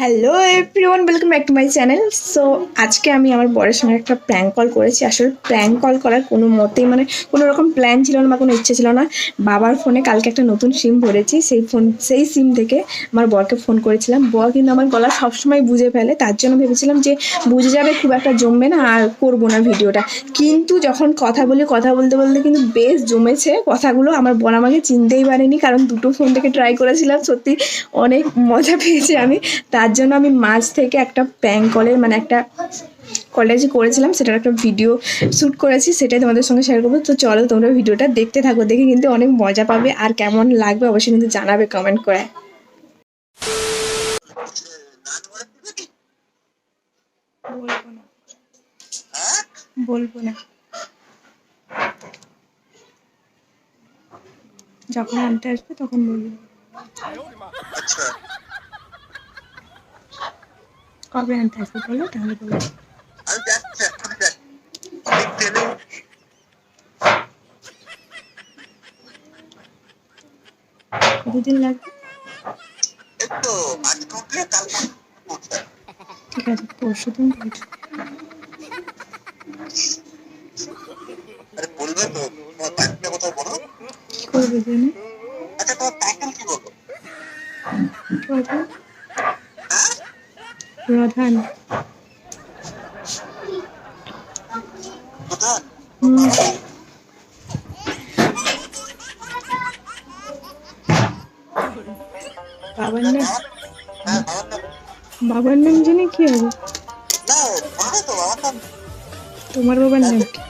Hello everyone welcome back to my channel so আজকে আমি আমার বরের সঙ্গে একটা প্র্যাঙ্ক কল করেছি। আসলে প্র্যাঙ্ক কল করার কোনো মতেই মানে কোনো রকম প্ল্যান ছিল না বা কোনো ইচ্ছে ছিল না। বাবার ফোনে কালকে একটা নতুন সিম ভরেছি। সেই ফোন সেই সিম থেকে আমার বরকে ফোন করেছিলাম। বর কিন্তু আমার গলা সবসময় বুঝে ফেলে। তার জন্য ভেবেছিলাম যে বুঝে যাবে, খুব একটা জমবে না আর করব না ভিডিওটা। কিন্তু যখন কথা বলি, কথা বলতে বলতে কিন্তু বেশ জমেছে। কথাগুলো আমার বর আমাকে চিনতেই পারেনি। কারণ দুটো ফোন থেকে ট্রাই করেছিলাম। সত্যি অনেক মজা পেয়েছি আমি। তার জন্য আমি মাঝ থেকে একটা প্যাং কলের মানে একটা কলেজে করেছিলাম সেটার একটা ভিডিও শ্যুট করেছি সেটাই তোমাদের সঙ্গে শেয়ার করব। তো চলো তোমরা ভিডিওটা দেখতে থাকো দেখে কিন্তু অনেক মজা পাবে আর কেমন লাগবে অবশ্যই কিন্তু জানাবে কমেন্ট করে। বলব না বলব না। যখন আনতে আসবে তখন বলব। আচ্ছা। কবে আনতে আসবে বলো? তাহলে বলব ট্রেনে কতদিন লাগবে ঠিক আছে পরশু দিন বলবে তো কোথাও বলো? কি করবে আচ্ছা তোমার টাইটেল কি বলো? প্রধান হ্যাঁ প্রধান প্রধান হুম, বাবার নাম হ্যাঁ বাবার নাম বাবার নাম জেনে কি হবে না বলবে তো বাবার নাম তোমার বাবার নাম কি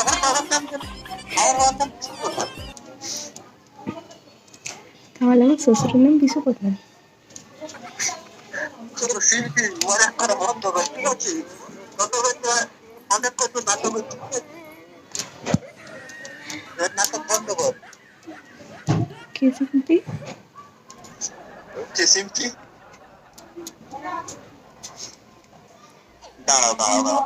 আমার বাবার নাম জানো? আমার বাবার নাম কি প্রধান তাহলে আমার শ্বশুরের নাম বিশু প্রধান ছোট শিল্পী অনেক করে বন্ধ করে ঠিক আছে বছর অনেক কত নাটক নাটক বন্ধ কর কে শিল্পী যে শিল্পী দাঁড়াও দাঁড়াও দাঁড়াও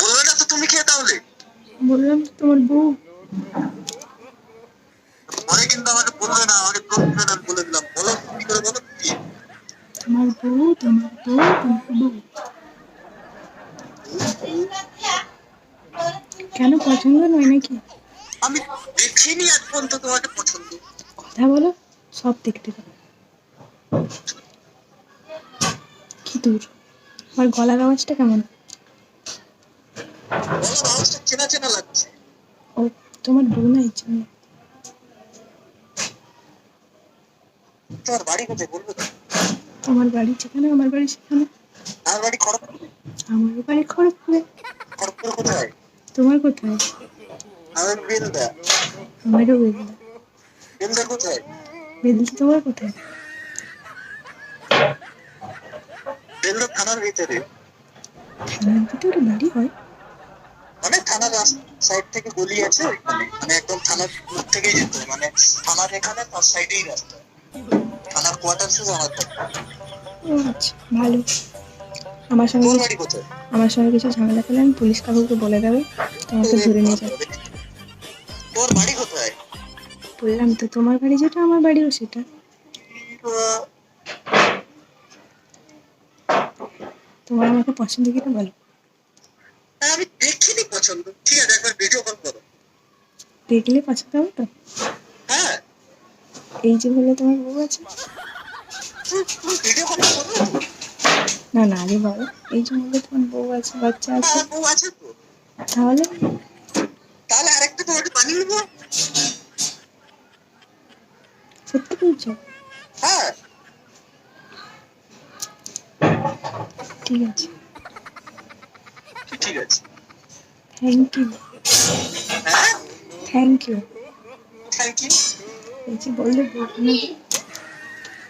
বলবে না তো তুমি কে তাহলে বললাম তো তোমার বউ। পরে কিন্তু আমাকে বলবে না, আমাকে না বলে দিলাম। কি কি তোমার বউ তোমার বউ তোমার বউ। কেন পছন্দ নয় নাকি? আমি দেখিনি আজ পর্যন্ত তোমাকে পছন্দ। কথা বলো সব দেখতে পাবো। কি দূর। আমার গলার আওয়াজটা কেমন? চেনা চেনা লাগছে। ও তোমার বউ না ইচ্ছে নেই তোমার বাড়ি কোথায় বলবে তোমার বাড়ি যেখানে আমার বাড়ি সেখানে? আমার বাড়ি খড়গপুর। আমার বাড়ি খড়গপুরে। খড়গপুর কোথায়? তোমার কোথায়? আমার বেলদা আমারও বেলদা বেলদা কোথায়? বেলদা তোমার কোথায়? বেলদা থানার ভিতরে। থানার ভিতরে বাড়ি হয়? মানে থানার সাইড থেকে গলি আছে ওইখানে। মানে একদম থানার থেকেই যেতে মানে থানার এখানে তার সাইডেই রাস্তা। থানার কোয়ার্টার্সে ও আচ্ছা ভালো। আমার সঙ্গে আমার সঙ্গে কিছু ঝামেলা করলে আমি পুলিশ কাকুকে বলে দেবো তোমাকে ধরে নিয়ে যাবে। তোর বাড়ি কোথায়? বললাম তো তোমার বাড়ি যেটা আমার বাড়িও সেটা। তোমার আমাকে পছন্দ কিনা বলো। আমি দেখিনি পছন্দ। ঠিক আছে একবার ভিডিও কল করো। দেখলে পছন্দ হবে তো? হ্যাঁ। এই যে বলে তোমার বউ আছে। না না এই তোমার বউ আছে বাচ্চা আছে। হ্যাঁ বউ আছে তো। তাহলে? তাহলে আরেকটা তোমাকে বানিয়ে সত্যি বলছো? হ্যাঁ। ঠিক আছে। ঠিক আছে। Thank you thank you thank you এই যে বললে বউ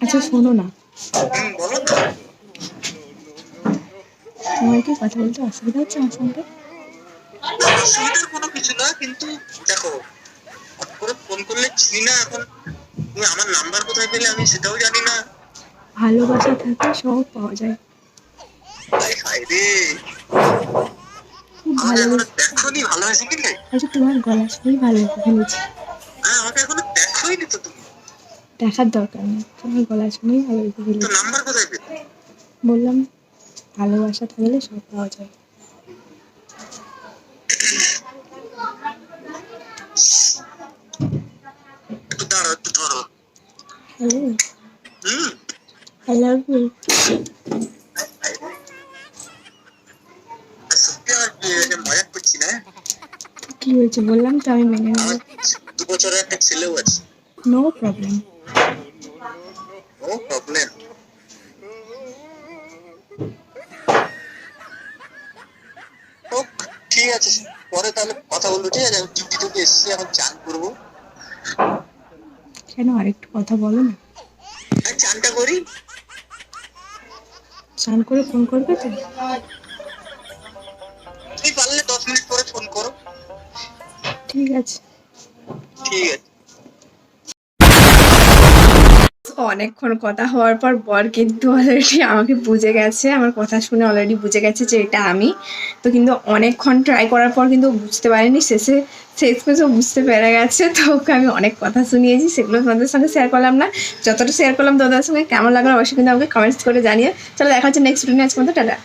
আচ্ছা শোনো না। তোমার কি কথা বলতে অসুবিধা হচ্ছে আমার সঙ্গে? অসুবিধার কোনো কিছু না কিন্তু দেখো করে ফোন করলে চিনি না এখন। তুমি আমার নাম্বার কোথায় পেলে আমি সেটাও জানি না। ভালোবাসা থাকলে সব পাওয়া যায়। হায় হায় রে। খুব ভালো ভালোবাসি কি আচ্ছা তোমার গলা শুনেই ভালো ফেলেছি দেখার দরকার নেই। তোমার গলা শুনেই ভালো ফেলেছি নাম্বার কোথায় পেলে? বললাম ভালোবাসা থাকলে সব পাওয়া যায়। হ্যালো আই লাভ ইউ কি হয়েছে বললাম তো আমি মেনে নেব। দু বছরের একটা ছেলেও আছে। নো প্রবলেম প্রবলেম হোক ঠিক আছে। পরে তাহলে কথা বলব ঠিক আছে? আমি ডিউটি থেকে এসেছি এখন চান করব। কেন? আরেকটু কথা বলো না। চানটা করি। চান করে ফোন করবে তো? তুমি পারলে দশ মিনিট পরে ফোন করো। ঠিক আছে। ঠিক আছে। অনেকক্ষণ কথা হওয়ার পর বর কিন্তু অলরেডি আমাকে বুঝে গেছে, আমার কথা শুনে অলরেডি বুঝে গেছে যে এটা আমি। তো কিন্তু অনেকক্ষণ ট্রাই করার পর কিন্তু বুঝতে পারিনি, শেষে শেষ পেশে বুঝতে পেরে গেছে। তো ওকে আমি অনেক কথা শুনিয়েছি, সেগুলো তোমাদের সঙ্গে শেয়ার করলাম না। যতটা শেয়ার করলাম তোমাদের সঙ্গে কেমন লাগল অবশ্যই কিন্তু আমাকে কমেন্টস করে জানিয়ে চলো দেখা হচ্ছে নেক্সট ভিডিও আজকে মতো, টাটা।